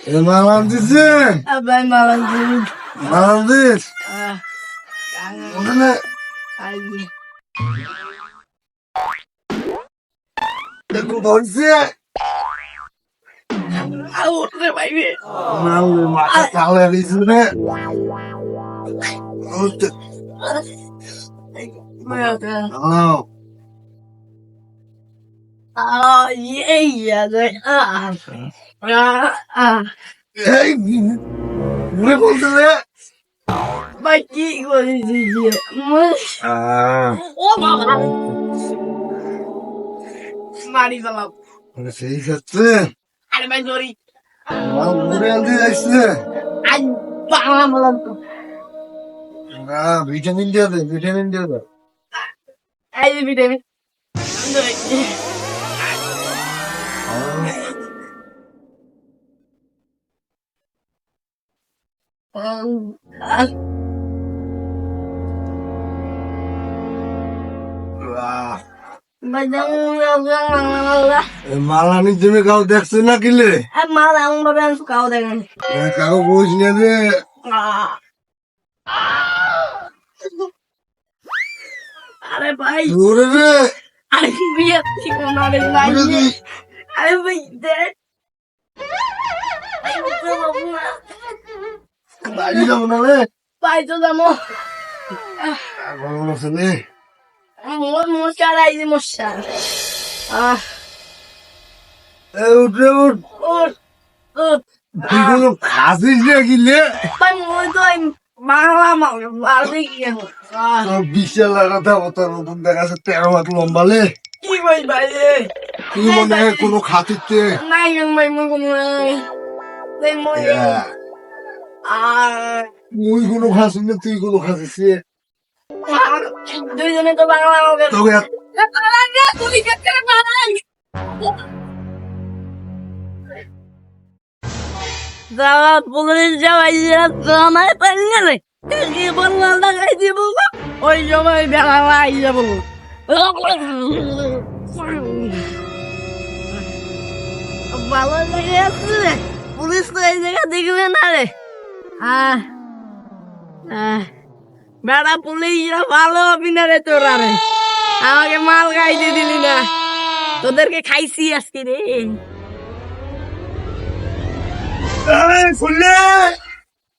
এ মালাম দিছে আবার মালাম দিন মালাম দিস ওখানে একটু ধরছে উঠতে পাইবে মারলে মাথা কালে দিছে রে হ্যাঁ Ah, yeah, ah, ah, ah. বলতে রে Mas que coisa de dia. Mas. আহ Ô, mamãe! Marisa lá. সেই ক্ষেত্রে Ai, mas Dori. আমার ঘুরে আনতে যাচ্ছে Ai, bala, bala. না ভিটামিন দিয়ে দে ভিটামিন দিয়ে দে Ai, vitamin. মালানির জন্য কাউ দেখছে না কিলে Ah, suka ako dengan. কাউ বস না রে Ah. Bay. ঘুরে রে Aray, biyak. Hindi ko na gusto mo na. বাড়ি যাব না রে ito na mo. ভালো আছে রে hindi mo siya. Ah. এ উঠে উঠ Ut. Ut. তুই কোনো খাসিস না কিলে Bay, mo ito ay malamang. Malamig. Ah. তোর বিশাল লাগাতে তোর নতুন দেখাচ্ছে তেরো হাত লম্বালে Ki bay, bay. তুই মনে হয় কোনো mo kumulay. May mo yun. Ah. মুই কোনো খাসিস না তুই কোনো খাসিস দুইজনে তো বাংলা আমাকে তোকে তুই কেটে বানাই দাদা পুলিশ যাওয়াই জানাই পারি রে। কি বললা লাগাই দিব। ওই সময় বেলা লাই যাব। ভালো লেগে আছে রে পুলিশ তো এই জায়গা দেখবে না রে। আহ বেড়া পুলিশরা ভালো অভিনয় রে তোরা রে। আমাকে মাল খাইতে দিলি না। তোদেরকে খাইছি আজকে রে। খুললে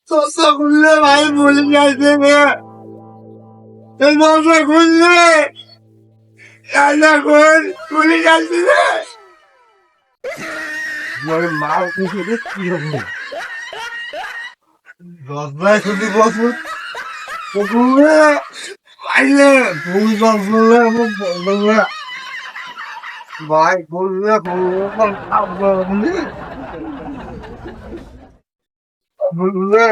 দরজা খুললে ভাই বলে যাইছে রে। এই দরজা খুললে রাজা খুলে যাচ্ছে রে। আমার মা রে কি হবে? দরজায় শুধু বসুন খুললে বাইরে দরজা আমার বলবে ভাই খুললে খুললে খুললে